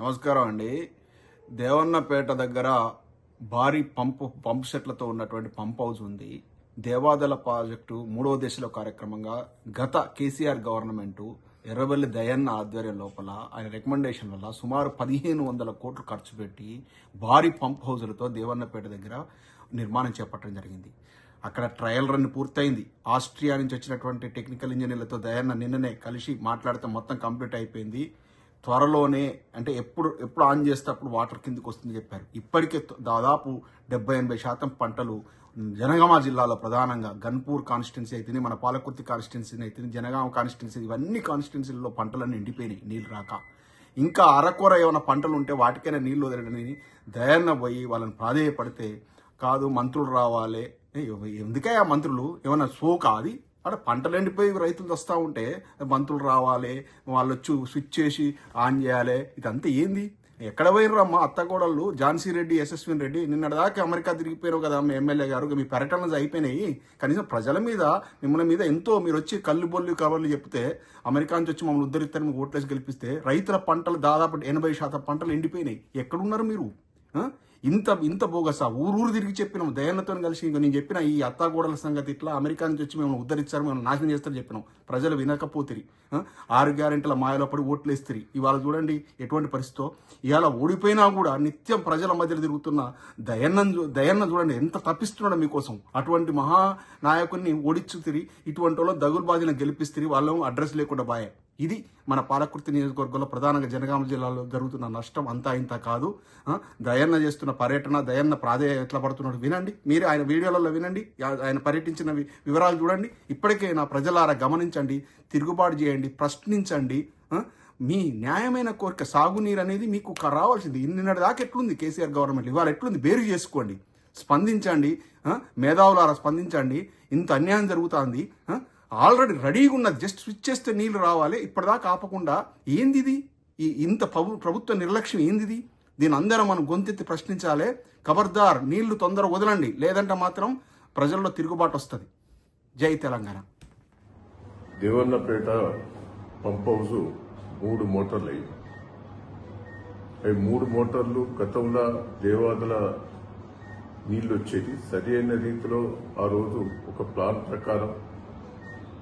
నమస్కారం అండి. దేవన్నపేట దగ్గర భారీ పంపు పంప్ సెట్లతో ఉన్నటువంటి పంప్ హౌస్ ఉంది. దేవాదల ప్రాజెక్టు మూడవ దశలో కార్యక్రమంగా గత కేసీఆర్ గవర్నమెంటు ఎర్రబెల్లి దయన్న ఆధ్వర్యం లోపల ఆయన రికమెండేషన్ వల్ల సుమారు పదిహేను వందల కోట్లు ఖర్చు పెట్టి భారీ పంప్ హౌజులతో దేవన్నపేట దగ్గర నిర్మాణం చేపట్టడం జరిగింది. అక్కడ ట్రయల్ రన్ పూర్తయింది. ఆస్ట్రియా నుంచి వచ్చినటువంటి టెక్నికల్ ఇంజనీర్లతో దయన్న నిన్ననే కలిసి మాట్లాడితే మొత్తం కంప్లీట్ అయిపోయింది. త్వరలోనే అంటే ఎప్పుడు ఎప్పుడు ఆన్ చేస్తే అప్పుడు వాటర్ కిందకి వస్తుంది చెప్పారు. ఇప్పటికే దాదాపు డెబ్బై ఎనభై శాతం పంటలు జనగామ జిల్లాలో ప్రధానంగా గన్పూర్ కాన్స్టిట్యున్సీ అయితేనే మన పాలకుర్తి కాన్స్టిట్యున్సీ అయితే జనగామ కాన్స్టిట్యున్సీ ఇవన్నీ కాన్స్టిట్యున్సీల్లో పంటలన్నీ ఎండిపోయినాయి నీళ్ళు రాక. ఇంకా అరకొర ఏమైనా పంటలు ఉంటే వాటికైనా నీళ్ళు వదలడని దయన్న పోయి వాళ్ళని ప్రాధేయపడితే కాదు మంత్రులు రావాలి. ఎందుకే ఆ మంత్రులు? ఏమైనా సోకా అది? అంటే పంటలు ఎండిపోయి రైతులు వస్తూ ఉంటే మంత్రులు రావాలి వాళ్ళు వచ్చి స్విచ్ చేసి ఆన్ చేయాలి. ఇదంతా ఏంది? ఎక్కడ పోయినరమ్మా అత్తగోడళ్ళు ఝాన్సీ రెడ్డి యశస్విని రెడ్డి నిన్నటిదాకా అమెరికా తిరిగిపోయారు కదా మీ ఎమ్మెల్యే గారు. మీ పర్యటనలు అయిపోయినాయి. కనీసం ప్రజల మీద మిమ్మల్ని మీద ఎంతో మీరు వచ్చి కళ్ళు బొల్లు కవర్లు చెప్తే అమెరికా నుంచి వచ్చి మమ్మల్ని ఉద్ధరిస్తారని మీకు ఓట్లేసి గెలిపిస్తే రైతుల పంటలు దాదాపు ఎనభై శాతం పంటలు ఎండిపోయినాయి. ఎక్కడున్నారు మీరు? ఇంత ఇంత బోగసా. ఊరూరు తిరిగి చెప్పినాం. దయన్నతో కలిసి ఇంకా నేను చెప్పిన ఈ అత్తాగోడల సంగతి ఇట్లా అమెరికా నుంచి వచ్చి మేము ఉద్ధరిస్తారు మేము నాశనం చేస్తారని చెప్పినాం. ప్రజలు వినకపోతిరి ఆరు గ్యారెంటీల మాయలో పడి ఓట్లు వేస్తారు ఇవాళ చూడండి ఎటువంటి పరిస్థితో? ఇవాళ ఓడిపోయినా కూడా నిత్యం ప్రజల మధ్యలో తిరుగుతున్న దయన్న దయన్న చూడండి ఎంత తప్పిస్తున్నాడు మీకోసం. అటువంటి మహా నాయకుడిని ఓడించు తిరిగి ఇటువంటి వాళ్ళు దగులు బాధిన గెలిపిస్తారు వాళ్ళం అడ్రస్ లేకుండా బాయే. ఇది మన పాలకుర్తి నియోజకవర్గంలో ప్రధానంగా జనగామ జిల్లాలో జరుగుతున్న నష్టం అంతా ఇంత కాదు. దయన్న చేస్తున్న పర్యటన దయన్న ప్రాధేయ ఎట్లా పడుతున్నాడు వినండి. మీరు ఆయన వీడియోలలో వినండి. ఆయన పర్యటించిన వివరాలు చూడండి. ఇప్పటికే నా ప్రజలారా గమనించండి తిరుగుబాటు చేయండి ప్రశ్నించండి. మీ న్యాయమైన కోరిక సాగునీరు అనేది మీకు రావాల్సింది. నిన్నటి దాకా ఎట్లుంది కేసీఆర్ గవర్నమెంట్? ఇవాళ ఎట్లుంది? బేరు చేసుకోండి. స్పందించండి. మేధావులారా స్పందించండి. ఇంత అన్యాయం జరుగుతుంది. ఆల్రెడీ రెడీగా ఉన్నది. జస్ట్ స్విచ్ చేస్తే నీళ్ళు రావాలి. ఇప్పటిదాకా ఆపకుండా ఏంది ఇది ఈ ఇంత ప్రభు ప్రభుత్వ నిర్లక్ష్యం ఏందిది? దీని అందరం మనం గొంతెత్తి ప్రశ్నించాలి. ఖబర్దార్ నీళ్ళు తొందర వదలండి. లేదంటే మాత్రం ప్రజల్లో తిరుగుబాటు వస్తుంది. జై తెలంగాణ. దేవన్నపేట పంప్ హౌస్ మూడు మోటార్లు అయ్యి అవి మూడు మోటార్లు గతంలో దేవాదుల నీళ్ళు వచ్చేది. సరి అయిన రీతిలో ఆ రోజు ఒక ప్లాన్ ప్రకారం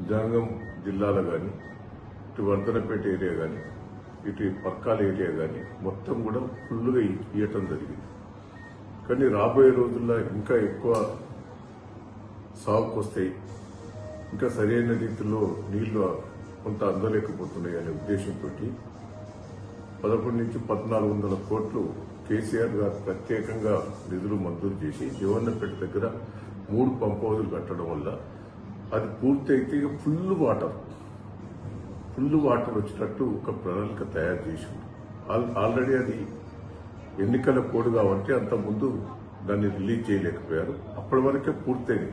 జనగం జిల్లాలో కానీ ఇటు వర్ధనపేట ఏరియా కానీ ఇటు పక్కాల ఏరియా కానీ మొత్తం కూడా ఫుల్గా ఇయ్యటం జరిగింది. కానీ రాబోయే రోజుల్లో ఇంకా ఎక్కువ సాగుకు వస్తాయి ఇంకా సరైన రీతిలో నీళ్ళు కొంత అందలేకపోతున్నాయి అనే ఉద్దేశంతో పదకొండు నుంచి పద్నాలుగు వందల కోట్లు కేసీఆర్ గారు ప్రత్యేకంగా నిధులు మంజూరు చేసి జీవన్నపేట దగ్గర మూడు పంప్ హౌజులు కట్టడం వల్ల అది పూర్తయితే ఫుల్ వాటర్. ఫుల్ వాటర్ వచ్చినట్టు ఒక ప్రణాళిక తయారు చేసి ఆల్- ఆల్రెడీ అది ఎన్నికల కోడ్ కాబట్టి అంత ముందు దాన్ని రిలీజ్ చేయలేకపోయారు. అప్పటి వరకే పూర్తయింది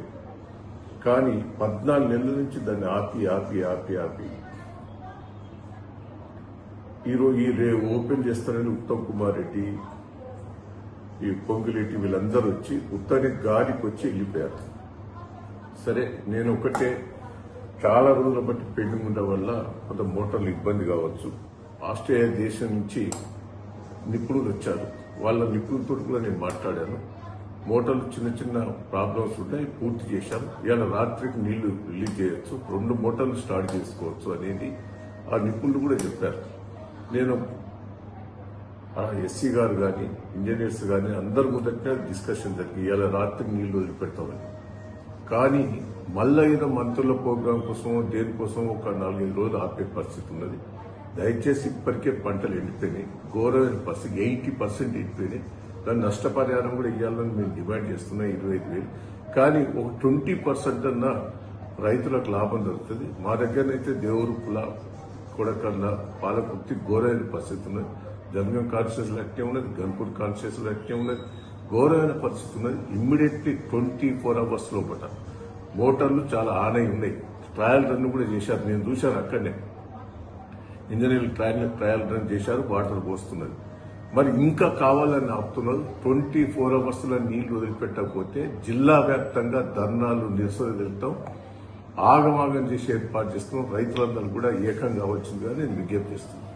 కానీ పద్నాలుగు నెలల నుంచి దాన్ని ఆపి ఆపి ఆపి ఆపి. ఈరోజు ఈ రే ఓపెన్ చేస్తారని ఉత్తమ్ కుమార్ రెడ్డి ఈ పొంగులేటి వీళ్ళందరూ వచ్చి ఉత్తని గాలికి వచ్చి వెళ్ళిపోయారు. సరే నేను ఒకటే చాలా రోజుల బట్టి పెండింగ్ ఉండడం వల్ల కొంత మోటార్లు ఇబ్బంది కావచ్చు. ఆస్ట్రేలియా దేశం నుంచి నిపుణులు వచ్చారు. వాళ్ళ నిపుణులతో కూడా నేను మాట్లాడాను. మోటార్లు చిన్న చిన్న ప్రాబ్లమ్స్ ఉంటాయి పూర్తి చేశాను. ఇవాళ రాత్రికి నీళ్ళు రిలీజ్ చేయొచ్చు రెండు మోటార్లు స్టార్ట్ చేసుకోవచ్చు అనేది ఆ నిపుణులు కూడా చెప్పారు. నేను ఆ ఎస్సీ గారు కానీ ఇంజనీర్స్ కానీ అందరి మొదట డిస్కషన్ జరిగి ఇవాళ రాత్రికి నీళ్ళు వదిలిపెడతామని. కానీ మళ్ళా ఏదో మంత్రుల ప్రోగ్రాం కోసం దేనికోసం ఒక నాలుగైదు రోజులు ఆపే పరిస్థితి ఉన్నది. దయచేసి ఇప్పటికే పంటలు ఎండిపోయినాయి. ఘోరమైన పరిస్థితి. ఎయిటీ పర్సెంట్ ఎండిపోయినాయి. దాని నష్టపరిహారం కూడా ఇవ్వాలని మేము డిమాండ్ చేస్తున్నాం ఇరవై ఐదు వేలు. కానీ ఒక ట్వంటీ పర్సెంట్ అన్న రైతులకు లాభం దొరుకుతుంది. మా దగ్గరనైతే దేవుడు కుల కన్నా పాలకుర్తి ఘోరమైన పరిస్థితి ఉన్నది. జనగం కాన్స్టిట్యూషన్ అట్టే ఉన్నది గన్పూర్ కాన్షియస్ అట్టే ఉన్నది. ఘోరమైన పరిస్థితి ఉన్నది ఇమ్మీడియట్లీ ట్వంటీ ఫోర్ అవర్స్ లోపల. మోటార్లు చాలా ఆన్ అయి ఉన్నాయి. ట్రయల్ రన్ కూడా చేశారు. నేను చూశాను అక్కడనే. ఇంజనీర్లు ట్రయల్ ట్రయల్ రన్ చేశారు. వాటర్ పోస్తున్నది. మరి ఇంకా కావాలని ఆపుతున్నారు. ట్వంటీ ఫోర్ అవర్స్లో నీళ్ళు వదిలిపెట్టకపోతే జిల్లా వ్యాప్తంగా ధర్నాలు నిరసన వెళ్తాం. ఆగమాగం చేసి ఏర్పాటు చేస్తున్నాం. రైతులందరూ కూడా ఏకంగా వచ్చిందిగా నేను విజ్ఞప్తిస్తున్నాను